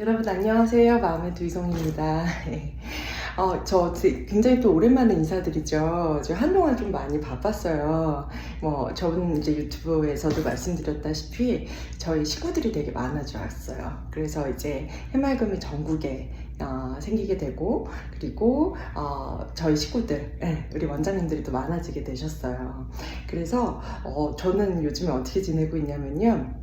여러분 안녕하세요. 마음의 두이성입니다. 어, 저 지- 굉장히 또 오랜만에 인사드리죠. 저 한동안 좀 많이 바빴어요. 뭐, 저번 이제 유튜브에서도 말씀드렸다시피 저희 식구들이 되게 많아졌어요. 그래서 이제 해맑음이 전국에 어, 생기게 되고, 그리고 어, 저희 식구들, 예, 우리 원장님들이 또 많아지게 되셨어요. 그래서 어, 저는 요즘에 어떻게 지내고 있냐면요.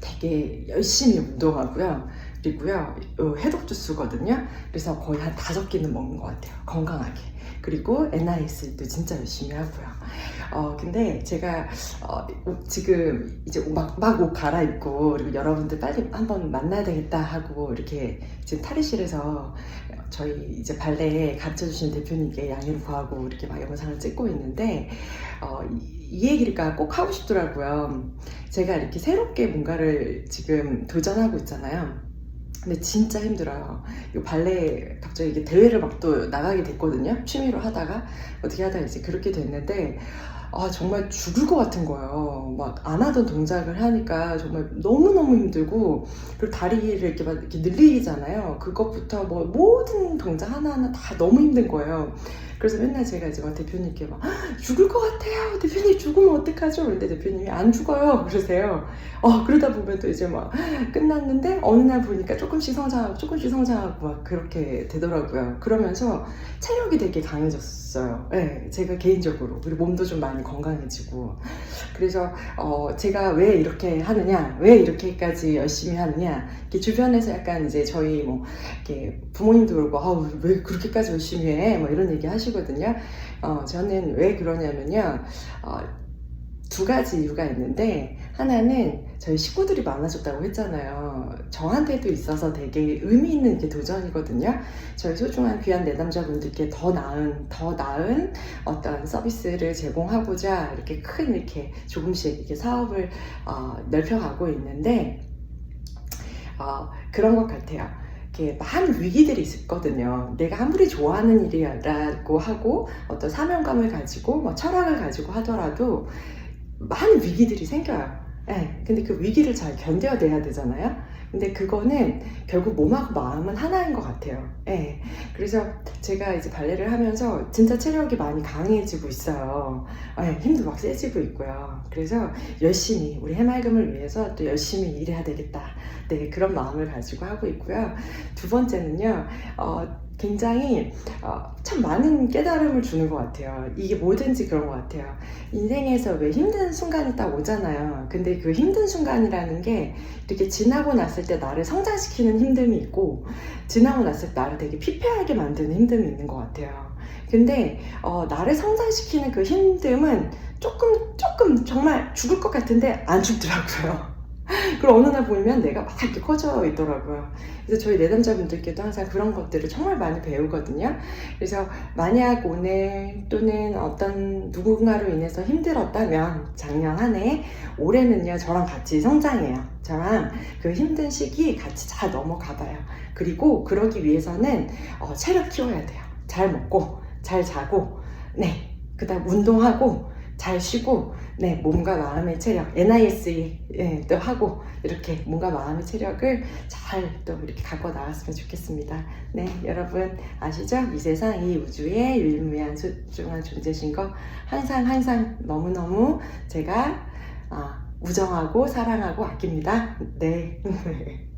되게 열심히 운동하고요. 그리고요, 어, 해독 주스거든요. 그래서 거의 한 다섯 끼는 먹는 것 같아요. 건강하게. 그리고 NIS도 진짜 열심히 하고요. 어, 근데 제가, 어, 옷 지금 이제 막, 막 옷 갈아입고, 그리고 여러분들 빨리 한번 만나야 되겠다 하고, 이렇게 지금 탈의실에서 저희 이제 발레 가르쳐 주신 대표님께 양해를 구하고 이렇게 막 영상을 찍고 있는데, 어, 이, 이 얘기가 꼭 하고 싶더라고요. 제가 이렇게 새롭게 뭔가를 지금 도전하고 있잖아요. 근데 진짜 힘들어요. 이 발레 갑자기 이게 대회를 막 또 나가게 됐거든요. 취미로 하다가 어떻게 하다가 이제 그렇게 됐는데 아 정말 죽을 것 같은 거예요. 막 안 하던 동작을 하니까 정말 너무 너무 힘들고 그리고 다리를 이렇게 막 이렇게 늘리잖아요. 그것부터 뭐 모든 동작 하나 하나 다 너무 힘든 거예요. 그래서 맨날 제가 이제 막 대표님께 막 죽을 것 같아요. 대표님 죽으면 어떡하죠? 근데 대표님이 안 죽어요. 그러세요. 어 그러다 보면 또 이제 막 끝났는데 어느 날 보니까 조금씩 성장하고 조금씩 성장하고 막 그렇게 되더라고요. 그러면서 체력이 되게 강해졌어요. 네, 제가 개인적으로 그리고 몸도 좀 많이 건강해지고 그래서 어, 제가 왜 이렇게 하느냐, 왜 이렇게까지 열심히 하느냐 이렇게 주변에서 약간 이제 저희 뭐 이렇게 부모님도 그러고 아우 왜 그렇게까지 열심히 해? 뭐 이런 얘기 하시 거든요. 어, 저는 왜 그러냐면요. 어, 두 가지 이유가 있는데 하나는 저희 식구들이 많아졌다고 했잖아요. 저한테도 있어서 되게 의미 있는 게 도전이거든요. 저희 소중한 귀한 내담자분들께 더 나은 더 나은 어떤 서비스를 제공하고자 이렇게 큰 이렇게 조금씩 이렇게 사업을 어, 넓혀가고 있는데 어, 그런 것 같아요. 이렇게 많은 위기들이 있거든요. 내가 아무리 좋아하는 일이라고 하고 어떤 사명감을 가지고 뭐 철학을 가지고 하더라도 많은 위기들이 생겨요. 예, 근데 그 위기를 잘 견뎌내야 되잖아요. 근데 그거는 결국 몸하고 마음은 하나인 것 같아요. 예, 그래서 제가 이제 발레를 하면서 진짜 체력이 많이 강해지고 있어요. 예, 힘도 막 세지고 있고요. 그래서 열심히 우리 해맑음을 위해서 또 열심히 일해야 되겠다. 네, 그런 마음을 가지고 하고 있고요. 두 번째는요, 어, 굉장히 어, 참 많은 깨달음을 주는 것 같아요. 이게 뭐든지 그런 것 같아요. 인생에서 왜 힘든 순간이 딱 오잖아요. 근데 그 힘든 순간이라는 게 이렇게 지나고 났을 때 나를 성장시키는 힘듦이 있고, 지나고 났을 때 나를 되게 피폐하게 만드는 힘듦이 있는 것 같아요. 근데 어, 나를 성장시키는 그 힘듦은 조금 조금 정말 죽을 것 같은데 안 죽더라고요. 그리고 어느 날 보면 내가 막 이렇게 커져 있더라고요. 그래서 저희 내담자분들께도 항상 그런 것들을 정말 많이 배우거든요. 그래서 만약 오늘 또는 어떤 누군가로 인해서 힘들었다면 작년 한 해 올해는요 저랑 같이 성장해요. 저랑 그 힘든 시기 같이 잘 넘어가 봐요. 그리고 그러기 위해서는 어, 체력 키워야 돼요. 잘 먹고 잘 자고 네 그다음 운동하고 잘 쉬고 네 몸과 마음의 체력 NIS 예, 또 하고 이렇게 몸과 마음의 체력을 잘 또 이렇게 갖고 나왔으면 좋겠습니다. 네 여러분 아시죠? 이 세상 이 우주의 유일무이한 소중한 존재신 거 항상 항상 너무 너무 제가 아, 우정하고 사랑하고 아낍니다. 네.